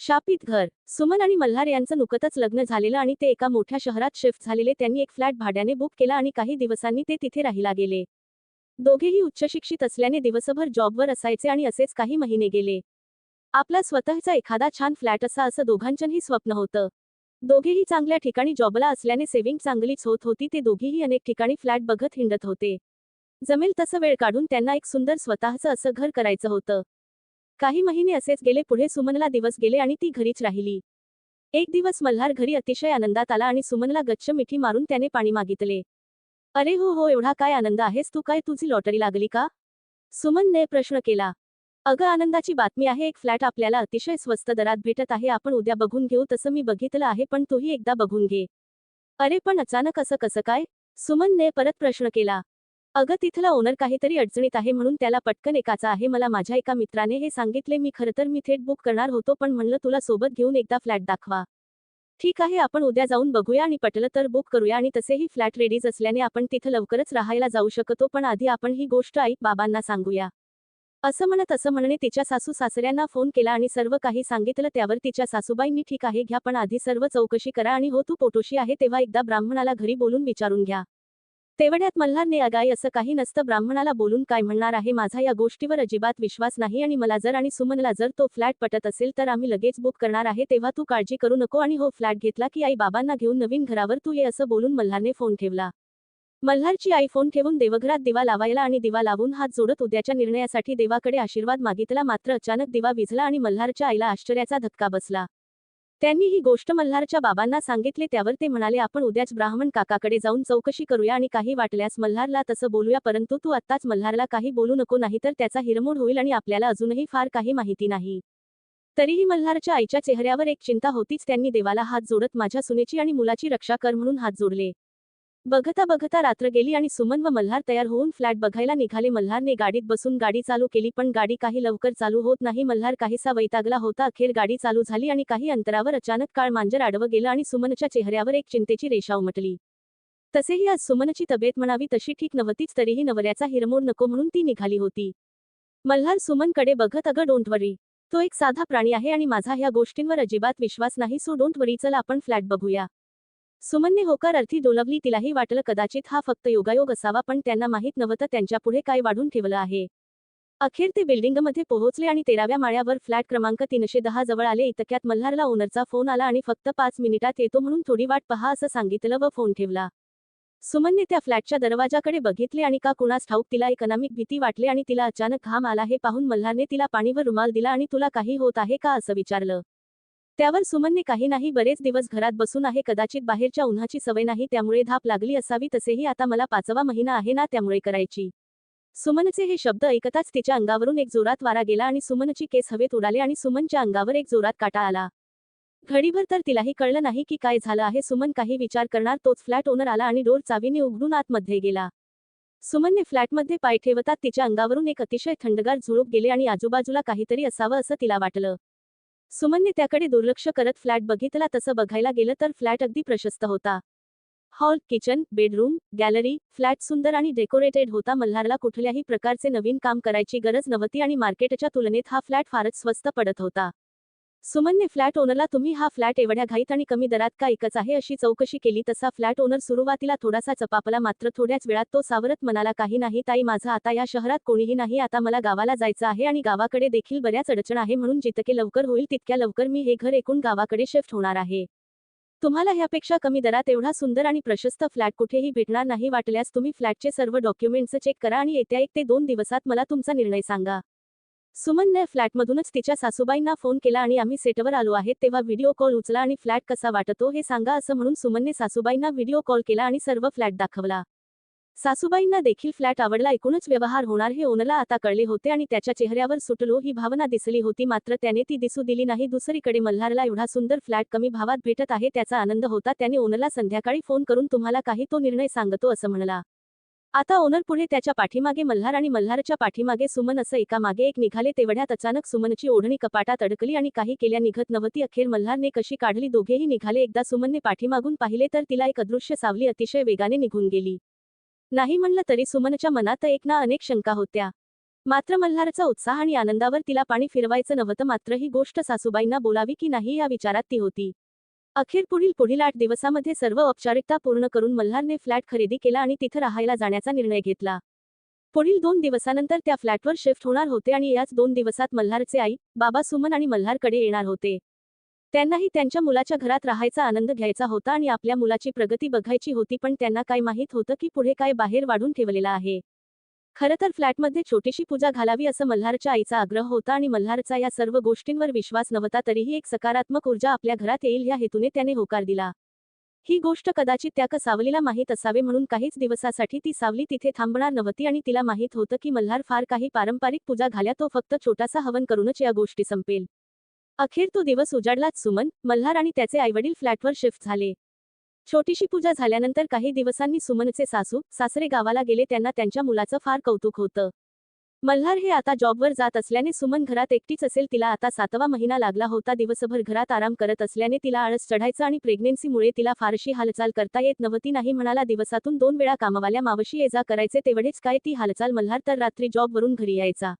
शापित घर. सुमन आणि मल्हार यांचं नुकतच लग्न झालेलं आणि ते एका मोठ्या शहरात शिफ्ट झालेले. त्यांनी एक फ्लॅट भाड्याने बुक केला आणि काही दिवसांनी ते तिथे राहिला गेले. दोघेही उच्चशिक्षित असल्याने दिवसभर जॉबवर असायचे आणि असेच काही महिने गेले. आपला स्वतःचा एखादा छान फ्लॅट असा असं दोघांचंही स्वप्न होतं. दोघेही चांगल्या ठिकाणी जॉबला असल्याने सेव्हिंग चांगलीच होत होती. ते दोघेही अनेक ठिकाणी फ्लॅट बघत हिंडत होते. जमेल तसं वेळ काढून त्यांना एक सुंदर स्वतःचं असं घर करायचं होतं. काही महिने असेच गेले पुढे सुमनला दिवस गेले आणि ती घरीच राहिली. एक दिवस मल्हार घरी अतिशय आनंदात आला आणि सुमनला गच्छ मिठी मारून त्याने पाणी मागितले. अरे हो हो एवढा काय आनंद आहेस तू? काय तुझी लॉटरी लागली का? सुमनने प्रश्न केला. अगं आनंदाची बातमी आहे एक फ्लॅट आपल्याला अतिशय स्वस्त दरात भेटत आहे आपण उद्या बघून घेऊ तसं मी बघितलं आहे पण तूही एकदा बघून घे. अरे पण अचानक असं कसं काय? सुमनने परत प्रश्न केला. अगं तिथला ओनर काहीतरी अडचणीत आहे म्हणून त्याला पटकन एकाचा आहे. मला माझ्या एका मित्राने हे सांगितले. मी खरं तर मी थेट बुक करणार होतो पण म्हणलं तुला सोबत घेऊन एकदा फ्लॅट दाखवा. ठीक आहे आपण उद्या जाऊन बघूया आणि पटलं तर बुक करूया आणि तसेही फ्लॅट रेडीज असल्याने आपण तिथं लवकरच राहायला जाऊ शकतो पण आधी आपण ही गोष्ट आई बाबांना सांगूया. असं म्हणत असं म्हणणे तिच्या सासू सासऱ्यांना फोन केला आणि सर्व काही सांगितलं. त्यावर तिच्या सासूबाईंनी ठीक आहे घ्या पण आधी सर्व चौकशी करा आणि हो तू पोटोशी आहे तेव्हा एकदा ब्राह्मणाला घरी बोलून विचारून घ्या. तेवढ्यात मल्हारने अगाई असं काही नसतं. ब्राह्मणाला बोलून काय म्हणणार आहे? माझा या गोष्टीवर अजिबात विश्वास नाही आणि मला जर आणि सुमनला जर तो फ्लॅट पटत असेल तर आम्ही लगेच बुक करणार आहे. तेव्हा तू काळजी करू नको आणि हो फ्लॅट घेतला की आई बाबांना घेऊन नवीन घरावर तू ये असं बोलून मल्हारने फोन ठेवला. मल्हारची आई फोन ठेवून देवघरात दिवा लावायला आणि दिवा लावून हात जोडत उद्याच्या निर्णयासाठी देवाकडे आशीर्वाद मागितला. मात्र अचानक दिवा विझला आणि मल्हारच्या आईला आश्चर्याचा धक्का बसला. त्यांनी ही गोष्ट मल्हारच्या बाबांना सांगितले त्यावर ते म्हणाले आपण उद्याच ब्राह्मण काकाकडे जाऊन चौकशी करूया आणि काही वाटल्यास मल्हारला तसं बोलूया परंतु तू आत्ताच मल्हारला काही बोलू नको नाही तर त्याचा हिरमोड होईल आणि आपल्याला अजूनही फार काही माहिती नाही. तरीही मल्हारच्या आईच्या चेहऱ्यावर एक चिंता होतीच त्यांनी देवाला हात जोडत माझ्या सुनेची आणि मुलाची रक्षा कर म्हणून हात जोडले. बघता बघता रात्र गेली आणि सुमन व मल्हार तयार होऊन फ्लॅट बघायला निघाले. मल्हारने गाडीत बसून गाडी चालू केली पण गाडी काही लवकर चालू होत नाही. मल्हार काहीसा वैतागला होता. अखेर गाडी चालू झाली आणि काही अंतरावर अचानक काळ मांजर आडवं गेलं आणि सुमनच्या चेहऱ्यावर एक चिंतेची रेषा उमटली. तसेही आज सुमनची तब्येत म्हणावी तशी ठीक नव्हतीच तरीही नवऱ्याचा हिरमोड नको म्हणून ती निघाली होती. मल्हार सुमनकडे बघत अगं डोंट वरी तो एक साधा प्राणी आहे आणि माझा ह्या गोष्टींवर अजिबात विश्वास नाही सो डोंट वरी चल आपण फ्लॅट बघूया. सुमनने होकार अर्थी डोलवली तिलाही वाटलं कदाचित हा फक्त योगायोग असावा पण त्यांना माहीत नव्हतं त्यांच्या पुढे काय वाढून ठेवलं आहे. अखेर ते बिल्डिंगमध्ये पोहोचले आणि तेराव्या माळ्यावर फ्लॅट क्रमांक तीनशे दहा जवळ आले. इतक्यात मल्हारला ओनरचा फोन आला आणि फक्त पाच मिनिटात येतो म्हणून थोडी वाट पहा असं सांगितलं व फोन ठेवला. सुमनने त्या फ्लॅटच्या दरवाजाकडे बघितले आणि का कुणास ठाऊक तिला इकॉनॉमिक भीती वाटली आणि तिला अचानक घाम आला. हे पाहून मल्हारने तिला पाणीवर रुमाल दिला आणि तुला काही होत आहे का? असं विचारलं. त्यावर सुमनने काही नाही बरेच दिवस घरात बसून आहे कदाचित बाहेरच्या उन्हाची सवय नाही त्यामुळे धाप लागली असावी तसेही आता मला पाचवा महिना आहे ना त्यामुळे करायची. सुमनचे हे शब्द ऐकताच तिच्या अंगावरून एक जोरात वारा गेला आणि सुमनची केस हवेत उडाले आणि सुमनच्या अंगावर एक जोरात काटा आला. घडीभर तर तिलाही कळलं नाही की काय झालं आहे सुमन काही विचार करणार तोच फ्लॅट ओनर आला आणि डोर चावीने उघडून आतमध्ये गेला. सुमनने फ्लॅटमध्ये पाय ठेवतात तिच्या अंगावरून एक अतिशय थंडगार झुळूक गेले आणि आजूबाजूला काहीतरी असावं असं तिला वाटलं. सुमनने त्याकडे दुर्लक्ष करत फ्लॅट बघितला. तसं बघायला गेलं तर फ्लॅट अगदी प्रशस्त होता. Hall kitchen bedroom gallery flat सुंदर आणि डेकोरेटेड होता. मल्हारला कुठल्याही प्रकारचे नवीन काम करायची गरज नव्हती आणि मार्केटच्या तुलनेत हा फ्लॅट फारच स्वस्त पडत होता. सुमनने फ्लॅट ओनरला तुम्ही हा फ्लॅट एवढ्या घाईत आणि कमी दरात का एकच आहे? अशी चौकशी केली. तसा फ्लॅट ओनर सुरुवातीला थोडासा चपापला मात्र थोड्याच वेळात तो सावरत म्हणाला काही नाही ताई माझं आता या शहरात कोणीही नाही. आता मला गावाला जायचं आहे आणि गावाकडे देखील बऱ्याच अडचण आहे. म्हणून जितके लवकर होईल तितक्या लवकर मी हे घर एकूण गावाकडे शिफ्ट होणार आहे. तुम्हाला ह्यापेक्षा कमी दरात एवढा सुंदर आणि प्रशस्त फ्लॅट कुठेही भेटणार नाही. वाटल्यास तुम्ही फ्लॅटचे सर्व डॉक्युमेंट्स चेक करा आणि येत्या एक ते दोन दिवसात मला तुमचा निर्णय सांगा. सुमनने फ्लॅटमधूनच तिच्या सासूबाईंना फोन केला आणि आम्ही सेटवर आलो आहेत तेव्हा व्हिडिओ कॉल उचला आणि फ्लॅट कसा वाटतो हे सांगा असं म्हणून सुमनने सासूबाईंना व्हिडिओ कॉल केला आणि सर्व फ्लॅट दाखवला. सासूबाईंना देखील फ्लॅट आवडला एकूणच व्यवहार होणार हे ओनला आता कळले होते आणि त्याच्या चेहऱ्यावर सुटलो ही भावना दिसली होती मात्र त्याने ती दिसू दिली नाही दुसरीकडे मल्हारला एवढा सुंदर फ्लॅट कमी भावात भेटत आहे त्याचा आनंद होता त्याने ओनला संध्याकाळी फोन करून तुम्हाला काही तो निर्णय सांगतो असं म्हणला. आता ओनर पुढे त्याच्या पाठीमागे मल्हार आणि मल्हारच्या पाठीमागे सुमन असं एकामागे एक निघाले तेवढ्यात अचानक सुमनची ओढणी कपाटात अडकली आणि काही केल्या निघत नव्हती. अखेर मल्हारने कशी काढली दोघेही निघाले. एकदा सुमनने पाठीमागून पाहिले तर तिला एक अदृश्य सावली अतिशय वेगाने निघून गेली. नाही म्हणलं तरी सुमनच्या मनात एक ना अनेक शंका होत्या. मात्र मल्हारचा उत्साह आणि आनंदावर तिला पाणी फिरवायचं नव्हतं. मात्र ही गोष्ट सासूबाईंना बोलावी की नाही या विचारात ती होती. अखेर पुढील पुढील आठ दिवसामध्ये सर्व औपचारिकता पूर्ण करून मल्हारने फ्लॅट खरेदी केला आणि तिथं राहायला जाण्याचा निर्णय घेतला. पुढील दोन दिवसानंतर त्या फ्लॅटवर शिफ्ट होणार होते आणि याच दोन दिवसात मल्हारचे आई बाबा सुमन आणि मल्हारकडे येणार होते. त्यांनाही त्यांच्या मुलाच्या घरात राहायचा आनंद घ्यायचा होता आणि आपल्या मुलाची प्रगती बघायची होती पण त्यांना काय माहीत होतं की पुढे काय बाहेर वाढून ठेवलेला आहे. खरं तर फ्लॅटमध्ये छोटीशी पूजा घालावी असं मल्हारच्या आईचा आग्रह होता आणि मल्हारचा या सर्व गोष्टींवर विश्वास नव्हता तरीही एक सकारात्मक ऊर्जा आपल्या घरात येईल या हेतूने त्याने होकार दिला. ही गोष्ट कदाचित त्या सावलीला माहीत असावे म्हणून काहीच दिवसासाठी ती सावली तिथे थांबणार नव्हती आणि तिला माहीत होतं की मल्हार फार काही पारंपरिक पूजा घाल्या तो फक्त छोटासा हवन करूनच या गोष्टी संपेल. अखेर तो दिवस उजाडलाच सुमन मल्हार आणि त्याचे आईवडील फ्लॅटवर शिफ्ट झाले. छोटीशी पूजा झाल्यानंतर काही दिवसांनी सुमनचे सासू सासरे गावाला गेले त्यांना त्यांच्या मुलाचं फार कौतुक होतं. मल्हार हे आता जॉबवर जात असल्याने सुमन घरात एकटीच असेल तिला आता सातवा महिना लागला होता दिवसभर घरात आराम करत असल्याने तिला आळस चढायचं आणि प्रेग्नेन्सीमुळे तिला फारशी हालचाल करता येत नव्हती नाही म्हणाला दिवसातून दोन वेळा कामवाल्या मावशी ये जा करायचे तेवढेच काय ती हालचाल मल्हार तर रात्री जॉबवरून घरी यायचा.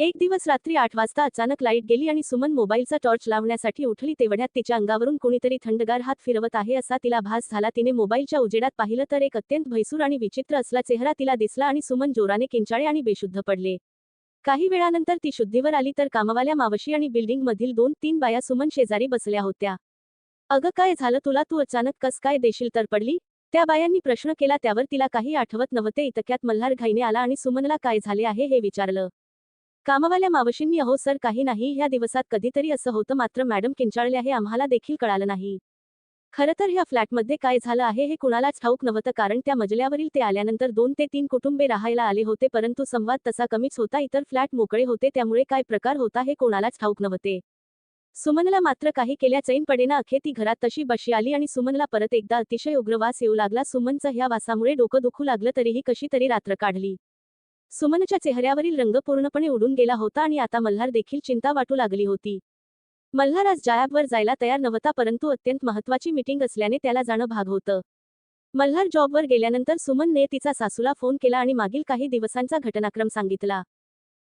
एक दिवस रात्री आठ वाजता अचानक लाइट गेली आणि सुमन मोबाईलचा टॉर्च लावण्यासाठी उठली तेवढ्यात तिच्या अंगावरून कोणीतरी थंडगार हात फिरवत आहे असा तिला भास झाला. तिने मोबाईलच्या उजेडात पाहिलं तर एक अत्यंत भैसूर आणि विचित्र असला चेहरा तिला दिसला आणि सुमन जोराने किंचाळे आणि बेशुद्ध पडले. काही वेळानंतर ती शुद्धीवर आली तर कामवाल्या मावशी आणि बिल्डिंगमधील दोन तीन बाया सुमन शेजारी बसल्या होत्या. अगं काय झालं तुला? तू अचानक कस काय देशील तर पडली? त्या बायांनी प्रश्न केला त्यावर तिला काही आठवत नव्हते. इतक्यात मल्हार घाईने आला आणि सुमनला काय झाले आहे? हे विचारलं. कामवाल्या मावशींनी अहो सर काही नाही. ह्या दिवसात कधीतरी असं होतं. मात्र मॅडम किंचाळल्या हे आम्हाला देखील कळालं नाही. खरं तर ह्या फ्लॅटमध्ये काय झालं आहे हे कुणालाच ठाऊक नव्हतं. कारण त्या मजल्यावरील ते आल्यानंतर दोन ते तीन कुटुंबे राहायला आले होते. परंतु संवाद तसा कमीच होता. इतर फ्लॅट मोकळे होते. त्यामुळे काय प्रकार होता हे कोणालाच ठाऊक नव्हते. सुमनला मात्र काही केल्या. चैन पडेना अखे ती घरात तशी बशी आली आणि सुमनला परत एकदा अतिशय उग्र वास येऊ लागला. सुमनचा ह्या वासामुळे डोकं दुखू लागलं. तरीही कशी तरी रात्र काढली. सुमनच्या चेहऱ्यावरील रंग पूर्णपणे उडून गेला होता आणि आता मल्हार देखील चिंता वाटू लागली होती. मल्हार आज जायाबवर जायला तयार नव्हता परंतु अत्यंत महत्वाची मीटिंग असल्याने त्याला जाणं भाग होतं. मल्हार जॉबवर गेल्यानंतर सुमनने तिचा सासूला फोन केला आणि मागील काही दिवसांचा घटनाक्रम सांगितला.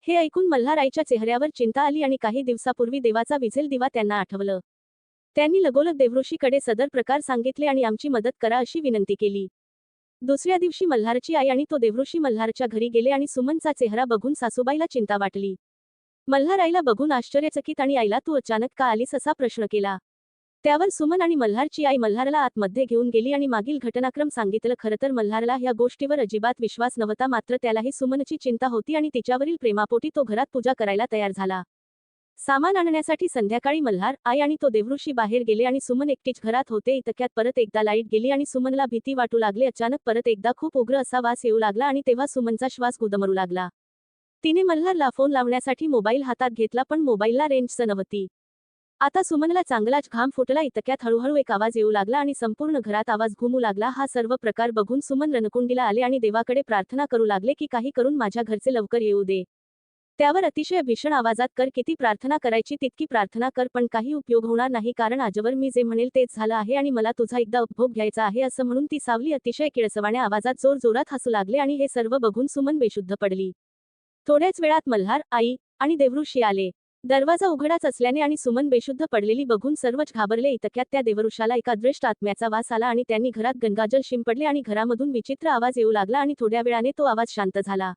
हे ऐकून मल्हार आईच्या चेहऱ्यावर चिंता आली आणि काही दिवसापूर्वी देवाचा विझेल दिवा त्यांना आठवलं. त्यांनी लगोलग देवऋषीकडे सदर प्रकार सांगितले आणि आमची मदत करा अशी विनंती केली. दुसऱ्या दिवशी मल्हारची आई आणि तो देवऋषी मल्हारच्या घरी गेले आणि सुमनचा चेहरा बघून सासूबाईला चिंता वाटली. मल्हार आईला बघून आश्चर्यचकित आणि आईला तू अचानक का आलीस? असा प्रश्न केला. त्यावर सुमन आणि मल्हारची आई मल्हारला आतमध्ये घेऊन गेली आणि मागील घटनाक्रम सांगितलं. खरं तर मल्हारला या गोष्टीवर अजिबात विश्वास नव्हता मात्र त्यालाही सुमनची चिंता होती आणि तिच्यावरील प्रेमापोटी तो घरात पूजा करायला तयार झाला. सामान आणण्यासाठी संध्याकाळी मल्हार आई आणि तो देवऋषी बाहेर गेले आणि सुमन एकटीच घरात होते. इतक्यात परत एकदा लाइट गेली आणि सुमनला भीती वाटू लागली. अचानक परत एकदा खूप उग्र असा वास येऊ लागला आणि तेव्हा सुमनचा श्वास गुदमरू लागला. तिने मल्हारला फोन लावण्यासाठी मोबाईल हातात घेतला पण मोबाईलला रेंजच नव्हती. आता सुमनला चांगलाच घाम फुटला. इतक्यात हळूहळू एक आवाज येऊ लागला आणि संपूर्ण घरात आवाज घुमू लागला. हा सर्व प्रकार बघून सुमन रणकुंडीला आले आणि देवाकडे प्रार्थना करू लागले की काही करून माझ्या घरचे लवकर येऊ दे. त्यावर अतिशय भीषण आवाजात कर किती प्रार्थना करायची तितकी प्रार्थना कर पण काही उपयोग होणार नाही कारण आजवर मी जे म्हणेल तेच झालं आहे आणि मला तुझा एकदा उपभोग घ्यायचा आहे असं म्हणून ती सावली अतिशय किळसवाण्या आवाजात जोर जोरात हसू लागले आणि हे सर्व बघून सुमन बेशुद्ध पडली. थोड्याच वेळात मल्हार आई आणि देवऋषी आले. दरवाजा उघडाच असल्याने आणि सुमन बेशुद्ध पडलेली बघून सर्वच घाबरले. इतक्यात त्या देवऋषाला एका दृष्ट आत्म्याचा वास आला आणि त्यांनी घरात गंगाजल शिंपडले आणि घरामधून विचित्र आवाज येऊ लागला आणि थोड्या वेळाने तो आवाज शांत झाला.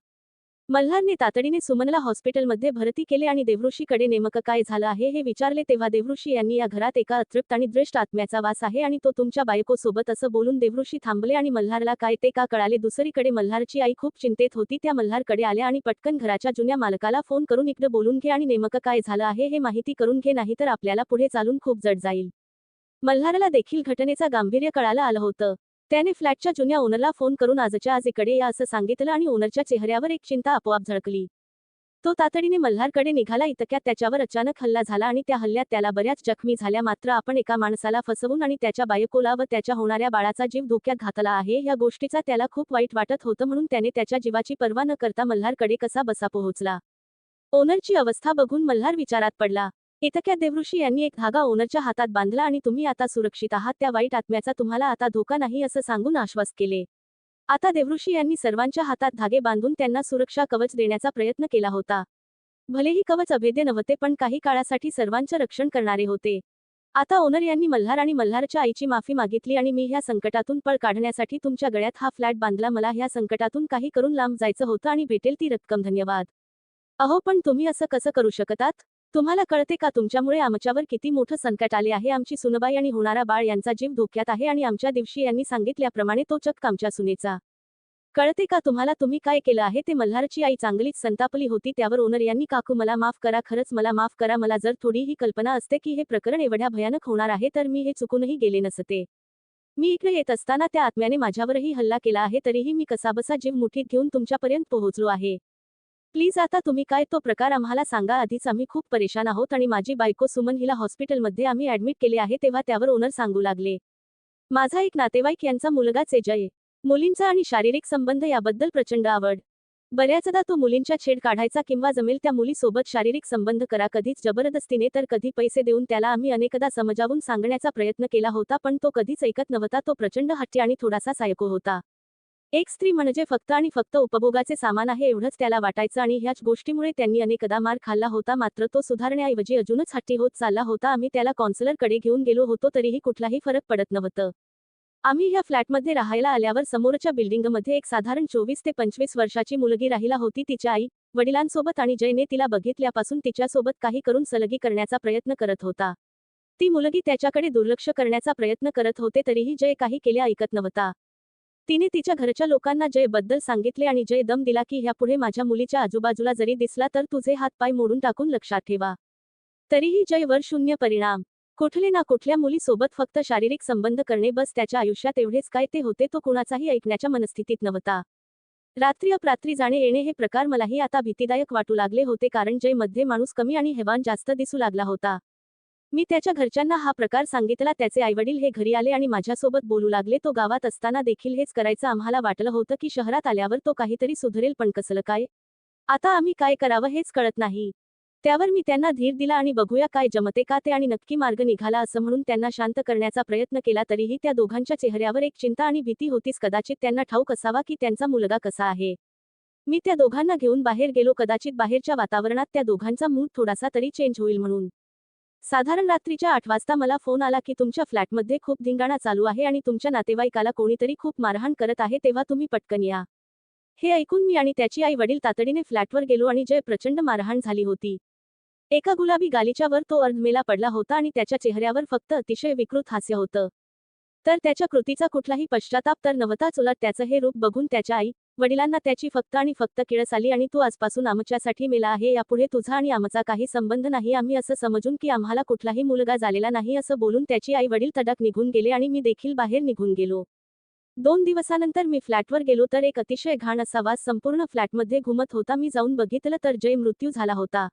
मल्हारने तातडीने सुमनला हॉस्पिटलमध्ये भरती केले आणि देवऋषीकडे नेमकं काय झालं आहे हे विचारले तेव्हा देवऋषी यांनी या घरात एका अतृप्त आणि दृष्ट आत्म्याचा वास आहे आणि तो तुमच्या बायकोसोबत असं बोलून देवऋषी थांबले आणि मल्हारला काय ते का कळाले. दुसरीकडे मल्हारची आई खूप चिंतेत होती. त्या मल्हारकडे आल्या आणि पटकन घराच्या जुन्या मालकाला फोन करून इकडं बोलून घे आणि नेमकं काय झालं आहे हे माहिती करून घे नाहीतर आपल्याला पुढे चालून खूप जड जाईल. मल्हारला देखील घटनेचा गांभीर्य कळालं आलं होतं. त्याने फ्लॅटच्या जुन्या ओनरला फोन करून आजच्या आज इकडे या असं सांगितलं आणि ओनरच्या चेहऱ्यावर एक चिंता आपोआप झळकली. तो तातडीने मल्हारकडे निघाला इतक्यात त्याच्यावर अचानक हल्ला झाला आणि त्या हल्ल्यात त्याला बऱ्याच जखमी झाल्या. मात्र आपण एका माणसाला फसवून आणि त्याच्या बायकोला व त्याच्या होणाऱ्या बाळाचा जीव धोक्यात घातला आहे या गोष्टीचा त्याला खूप वाईट वाटत होतं म्हणून त्याने त्याच्या जीवाची पर्वा न करता मल्हारकडे कसा बसा पोहोचला. ओनरची अवस्था बघून मल्हार विचारात पडला. इतक्या देवऋषी यांनी एक धागा ओनरच्या हातात बांधला आणि तुम्ही आता सुरक्षित आहात त्या वाईट आत्म्याचा तुम्हाला आता धोका नाही असं सांगून आश्वास केले. आता देवऋषी यांनी सर्वांच्या हातात धागे बांधून त्यांना सुरक्षा कवच देण्याचा प्रयत्न केला होता. भलेही कवच अभेद्य नव्हते पण काही काळासाठी सर्वांचं रक्षण करणारे होते. आता ओनर यांनी मल्हार आणि मल्हारच्या आईची माफी मागितली आणि मी ह्या संकटातून पळ काढण्यासाठी तुमच्या गळ्यात हा फ्लॅट बांधला मला ह्या संकटातून काही करून लांब जायचं होतं आणि भेटेल ती रक्कम धन्यवाद. अहो पण तुम्ही असं कसं करू शकतात? तुम्हाला कळते का तुमच्यामुळे आमच्यावर किती मोठं संकट आले आहे? आमची सुनबाई आणि होणारा बाळ यांचा जीव धोक्यात आहे आणि आमच्या दिवशी यांनी सांगितल्याप्रमाणे तो चक्क आमच्या सुनेचा. कळते का तुम्हाला तुम्ही काय केलं आहे? ते मल्हारची आई चांगलीच संतापली होती त्यावर ओनर यांनी काकू मला माफ करा खरंच मला माफ करा मला जर थोडीही कल्पना असते की हे प्रकरण एवढ्या भयानक होणार आहे तर मी हे चुकूनही गेले नसते. मी इकडे येत असताना त्या आत्म्याने माझ्यावरही हल्ला केला आहे तरीही मी कसाबसा जीव मुठीत घेऊन तुमच्यापर्यंत पोहोचलो आहे. प्लीज आता तुम्ही काय तो प्रकार आम्हाला सांगा. आधीच आम्ही खूप परेशान आहोत आणि माझी बायको सुमन हिला हॉस्पिटलमध्ये आम्ही ऍडमिट केले आहे तेव्हा त्यावर ओनर सांगू लागले. माझा एक नातेवाईक यांचा मुलगाच एजय जय मुलींचा आणि शारीरिक संबंध याबद्दल प्रचंड आवड. बऱ्याचदा तो मुलींच्या छेड काढायचा किंवा जमेल त्या मुलीसोबत शारीरिक संबंध करा. कधीच जबरदस्तीने तर कधी पैसे देऊन त्याला आम्ही अनेकदा समजावून सांगण्याचा प्रयत्न केला होता पण तो कधीच ऐकत नव्हता. तो प्रचंड हट्टी आणि थोडासा सायको होता. एक स्त्री म्हणजे फक्त आणि फक्त उपभोगाचे सामान आहे एवढंच त्याला वाटायचं आणि ह्याच गोष्टीमुळे त्यांनी अनेकदा मार खाल्ला होता. मात्र तो सुधारण्याऐवजी अजूनच हट्टी होत चालला होता. आम्ही त्याला कॉन्सलरकडे घेऊन गेलो होतो तरीही कुठलाही फरक पडत नव्हतं. आम्ही ह्या फ्लॅटमध्ये राहायला आल्यावर समोरच्या बिल्डिंगमध्ये एक साधारण चोवीस ते पंचवीस वर्षाची मुलगी राहिला होती. तिच्या आई वडिलांसोबत आणि जयने तिला बघितल्यापासून तिच्यासोबत काही करून सलगी करण्याचा प्रयत्न करत होता. ती मुलगी त्याच्याकडे दुर्लक्ष करण्याचा प्रयत्न करत होते तरीही जय काही केले ऐकत नव्हता. तिने तिच्या घरच्या लोकांना जयबद्दल सांगितले आणि जय दम दिला की ह्यापुढे माझ्या मुलीच्या आजूबाजूला जरी दिसला तर तुझे हातपाय मोडून टाकून लक्षात ठेवा. तरीही जयवर शून्य परिणाम. कुठले ना कुठल्या मुलीसोबत फक्त शारीरिक संबंध करणे बस त्याच्या आयुष्यात एवढेच काय ते होते तो कुणाचाही ऐकण्याच्या मनस्थितीत नव्हता. रात्री अपरात्री जाणे येणे हे प्रकार मलाही आता भीतीदायक वाटू लागले होते कारण जयमध्ये माणूस कमी आणि हेवान जास्त दिसू लागला होता. मी त्याच्या घरच्यांना हा प्रकार सांगितला त्याचे आईवडील हे घरी आले आणि माझ्यासोबत बोलू लागले. तो गावात असताना देखील हेच करायचं आम्हाला वाटलं होतं की शहरात आल्यावर तो काहीतरी सुधरेल पण कसलं काय? आता आम्ही काय करावं हेच कळत नाही. त्यावर मी त्यांना धीर दिला आणि बघूया काय जमते का ते आणि नक्की मार्ग निघाला असं म्हणून त्यांना शांत करण्याचा प्रयत्न केला तरीही त्या दोघांच्या चेहऱ्यावर एक चिंता आणि भीती होतीच. कदाचित त्यांना ठाऊक असावा की त्यांचा मुलगा कसा आहे. मी त्या दोघांना घेऊन बाहेर गेलो. कदाचित बाहेरच्या वातावरणात त्या दोघांचा मूड थोडासा तरी चेंज होईल म्हणून. साधारण रात्रीच्या आठ वाजता मला फोन आला की तुमच्या फ्लॅटमध्ये खूप धिंगाणा चालू आहे आणि तुमच्या नातेवाईकाला कोणीतरी खूप मारहाण करत आहे तेव्हा तुम्ही पटकन या. हे ऐकून मी आणि त्याची आई वडील तातडीने फ्लॅटवर गेलो आणि जय प्रचंड मारहाण झाली होती. एका गुलाबी गालीच्यावर तो अर्धमेला पडला होता आणि त्याच्या चेहऱ्यावर फक्त अतिशय विकृत हास्य होतं. तर त्याच्या कृतीचा कुठलाही पश्चाताप तर नव्हताच उलट त्याचं हे रूप बघून त्याच्या आई वडिलांना त्याची फक्त आणि फक्त किळस आली आणि तू आजपासून आमच्यासाठी मेला आहे यापुढे तुझा आणि आमचा काही संबंध नाही आम्ही असं समजून की आम्हाला कुठलाही मुलगा झालेला नाही असं बोलून त्याची आई वडील तडक निघून गेले आणि मी देखील बाहेर निघून गेलो. दोन दिवसानंतर मी फ्लॅटवर गेलो तर एक अतिशय घाण असा वास संपूर्ण फ्लॅटमध्ये घुमत होता मी जाऊन बघितलं तर जय मृत्यू झाला होता.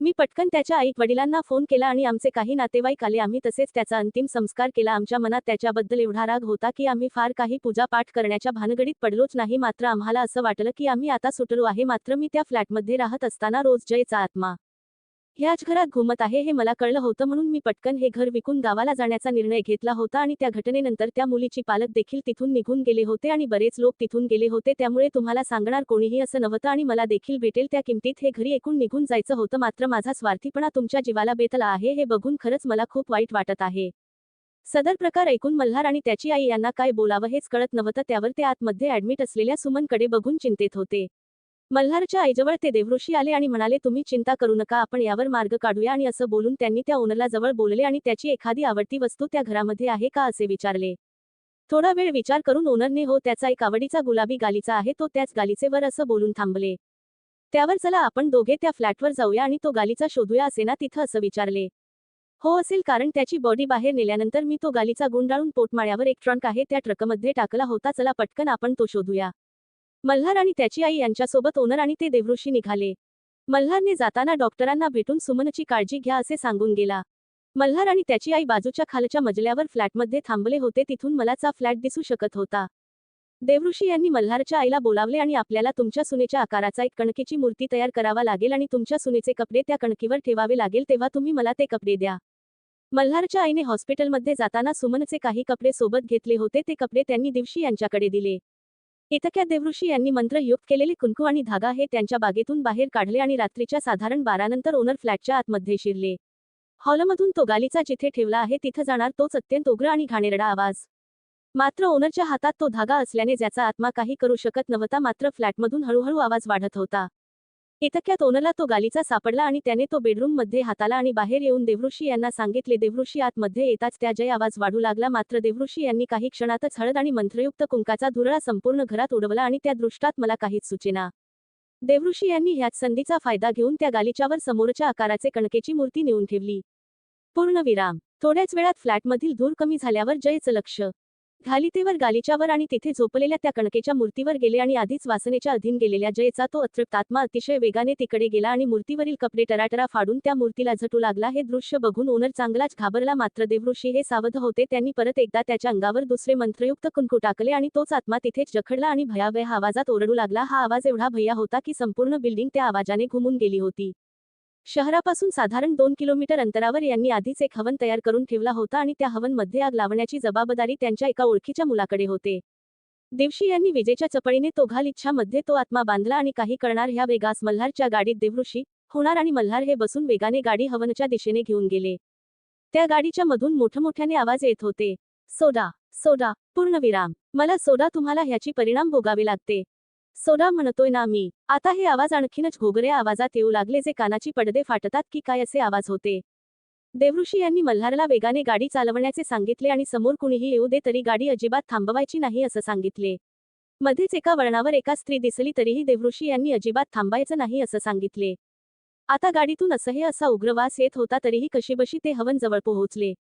मी पटकन त्याच्या आई वडिलांना फोन केला आणि आमचे काही नातेवाईक आले. आम्ही तसेच त्याचा अंतिम संस्कार केला. आमच्या मनात त्याच्याबद्दल एवढा राग होता की आम्ही फार काही पूजापाठ करण्याच्या भानगडीत पडलोच नाही. मात्र आम्हाला असं वाटलं की आम्ही आता सुटलो आहे. मात्र मी त्या फ्लॅटमध्ये राहत असताना रोज जयचा आत्मा ह्याच घरात घुमत आहे हे मला कळलं होतं म्हणून मी पटकन हे घर विकून गावाला जाण्याचा निर्णय घेतला होता आणि त्या घटनेनंतर त्या मुलीची पालक देखील तिथून निघून गेले होते आणि बरेच लोक तिथून गेले होते. त्यामुळे तुम्हाला सांगणार कोणीही असं नव्हतं आणि मला देखील भेटेल त्या किमतीत हे घरी एकूण निघून जायचं होतं. मात्र माझा स्वार्थीपणा तुमच्या जीवाला बेतला आहे हे बघून खरंच मला खूप वाईट वाटत आहे. सदर प्रकार ऐकून मल्हार आणि त्याची आई यांना काय बोलावं हेच कळत नव्हतं. त्यावर ते आतमध्ये ऍडमिट असलेल्या सुमनकडे बघून चिंतेत होते. मल्हारच्या आईजवळ ते देवऋषी आले आणि म्हणाले तुम्ही चिंता करू नका आपण यावर मार्ग काढूया. आणि असं बोलून त्यांनी त्या ओनरला जवळ बोलले आणि त्याची एखादी आवडती वस्तू त्या घरामध्ये आहे का असे विचारले. थोडा वेळ विचार करून ओनरने हो त्याचा एक आवडीचा गुलाबी गालीचा आहे तो त्याच गालीचे वर असं बोलून थांबले. त्यावर चला आपण दोघे त्या फ्लॅटवर जाऊया आणि तो गालीचा शोधूया असे ना तिथं असं विचारले. हो असेल कारण त्याची बॉडी बाहेर नेल्यानंतर मी तो गालीचा गुंडाळून पोटमाळ्यावर एक ट्रंक आहे त्या ट्रकमध्ये टाकला होता चला पटकन आपण तो शोधूया. मल्हार आणि त्याची आई यांच्यासोबत ओनर आणि ते देवऋषी निघाले. मल्हारने जाताना डॉक्टरांना भेटून सुमनची काळजी घ्या असे सांगून गेला. मल्हार आणि त्याची आई बाजूच्या खालच्या मजल्यावर फ्लॅटमध्ये थांबले होते तिथून मलाचा फ्लॅट दिसू शकत होता. देवऋषी यांनी मल्हारच्या आईला बोलावले आणि आपल्याला तुमच्या सुनेच्या आकाराचा एक कणकीची मूर्ती तयार करावा लागेल आणि तुमच्या सुनेचे कपडे त्या कणकीवर ठेवावे लागेल तेव्हा तुम्ही मला ते कपडे द्या. मल्हारच्या आईने हॉस्पिटलमध्ये जाताना सुमनचे काही कपडे सोबत घेतले होते ते कपडे त्यांनी दिवशी यांच्याकडे दिले. इतक्या देवऋषी यांनी मंत्रयुक्त केलेले कुंकू आणि धागा हे त्यांच्या बागेतून बाहेर काढले आणि रात्रीच्या साधारण बारानंतर ओनर फ्लॅटच्या आतमध्ये शिरले. हॉलमधून तो गालीचा जिथे ठेवला आहे तिथं जाणार तोच अत्यंत उग्र आणि घाणेरडा आवाज. मात्र ओनरच्या हातात तो धागा असल्याने ज्याचा आत्मा काही करू शकत नव्हता मात्र फ्लॅटमधून हळूहळू आवाज वाढत होता. इतक्या तोनला तो गालीचा सापडला आणि त्याने तो बेडरूममध्ये हाताला आणि बाहेर येऊन देवऋषी यांना सांगितले देवऋषी आतमध्ये येताच त्या जय आवाज वाढू लागला. मात्र देवऋषी यांनी काही क्षणातच हळद आणि मंत्रयुक्त कुंकाचा धुरळा संपूर्ण घरात उडवला आणि त्या दृष्टात मला काहीच सुचेना. देवऋषी यांनी ह्याच संधीचा फायदा घेऊन त्या गालीच्यावर समोरच्या आकाराचे कणकेची मूर्ती नेऊन ठेवली. पूर्णविराम थोड्याच वेळात फ्लॅटमधील धूर कमी झाल्यावर जयचं लक्ष घालितेवर गालिच्यावर आणि तिथे झोपलेल्या त्या कणकेच्या मूर्तीवर गेले आणि आधीच वासनेच्या अधीन गेलेल्या जयचा तो अतृप्त आत्मा अतिशय वेगाने तिकडे गेला आणि मूर्तीवरील कपडे टराटरा फाडून त्या मूर्तीला झटू लागला. हे दृश्य बघून ओनर चांगलाच घाबरला. मात्र देवऋषी हे सावध होते. त्यांनी परत एकदा त्याच्या अंगावर दुसरे मंत्रयुक्त कुंकू टाकले आणि तोच आत्मा तिथेच जखडला आणि भयावह आवाजात ओरडू लागला. हा आवाज एवढा भय्या होता की संपूर्ण बिल्डिंग त्या आवाजाने घुमून गेली होती. शहरापासून साधारण दोन किलोमीटर अंतरावर यांनी आधीच एक हवन तयार करून ठेवला होता आणि त्या हवनमध्ये आग लावण्याची जबाबदारी त्यांच्या एका ओळखीच्या मुलाकडे होते. दिवशी यांनी विजेच्या चपळीने तो घाल इच्छामध्ये तो आत्मा बांधला आणि काही करणार ह्या वेगास मल्हारच्या गाडीत देवऋषी होणार आणि मल्हार हे बसून वेगाने गाडी हवनच्या दिशेने घेऊन गेले. त्या गाडीच्या मधून मोठमोठ्याने आवाज येत होते. सोडा सोडा पूर्णविराम. मला सोडा तुम्हाला ह्याची परिणाम भोगावे लागते. सोडा म्हणतोय ना मी. आता हे आवाज आणखीनच घोगऱ्या आवाजात येऊ लागले जे कानाची पडदे फाटतात की काय असे आवाज होते. देवऋषी यांनी मल्हारला वेगाने गाडी चालवण्याचे सांगितले आणि समोर कुणीही येऊ दे तरी गाडी अजिबात थांबवायची नाही असं सांगितले. मध्येच एका वळणावर एका स्त्री दिसली तरीही देवऋषी यांनी अजिबात थांबायचं नाही असं सांगितले. आता गाडीतून असह्य असा उग्रवास येत होता तरीही कशीबशी ते हवन जवळ पोहोचले.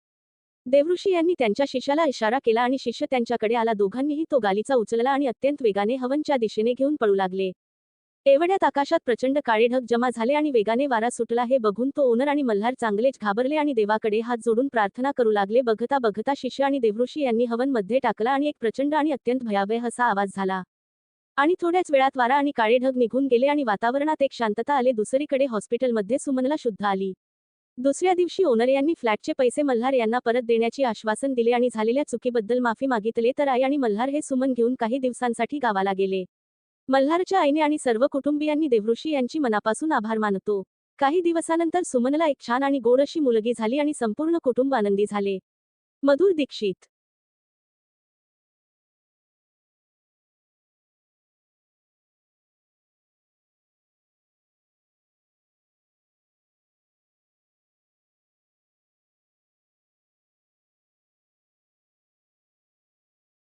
देवऋषी यांनी त्यांच्या शिष्याला इशारा केला आणि शिष्य त्यांच्याकडे आला. दोघांनीही तो गालीचा उचलला आणि अत्यंत वेगाने हवनच्या दिशेने घेऊन पळू लागले. एवढ्यात आकाशात प्रचंड काळे ढग जमा झाले आणि वेगाने वारा सुटला. हे बघून तो ओनर आणि मल्हार चांगलेच घाबरले आणि देवाकडे हात जोडून प्रार्थना करू लागले. बघता बघता शिष्य आणि देवऋषी यांनी हवनमध्ये टाकला आणि एक प्रचंड आणि अत्यंत भयावह असा आवाज झाला. आणि थोड्याच वेळात वारा आणि काळे ढग निघून गेले आणि वातावरणात एक शांतता आले. दुसरीकडे हॉस्पिटलमध्ये सुमनला शुद्ध आली. दुसऱ्या दिवशी ओनर यांनी फ्लॅटचे पैसे मल्हार यांना परत देण्याची आश्वासन दिले आणि झालेल्या चुकीबद्दल माफी मागितले तर आई आणि मल्हार हे सुमन घेऊन काही दिवसांसाठी गावाला गेले. मल्हारच्या आईने आणि सर्व कुटुंबियांनी देवऋषी यांची मनापासून आभार मानतो. काही दिवसानंतर सुमनला एक छान आणि गोड अशी मुलगी झाली आणि संपूर्ण कुटुंब आनंदी झाले. मधुर दीक्षित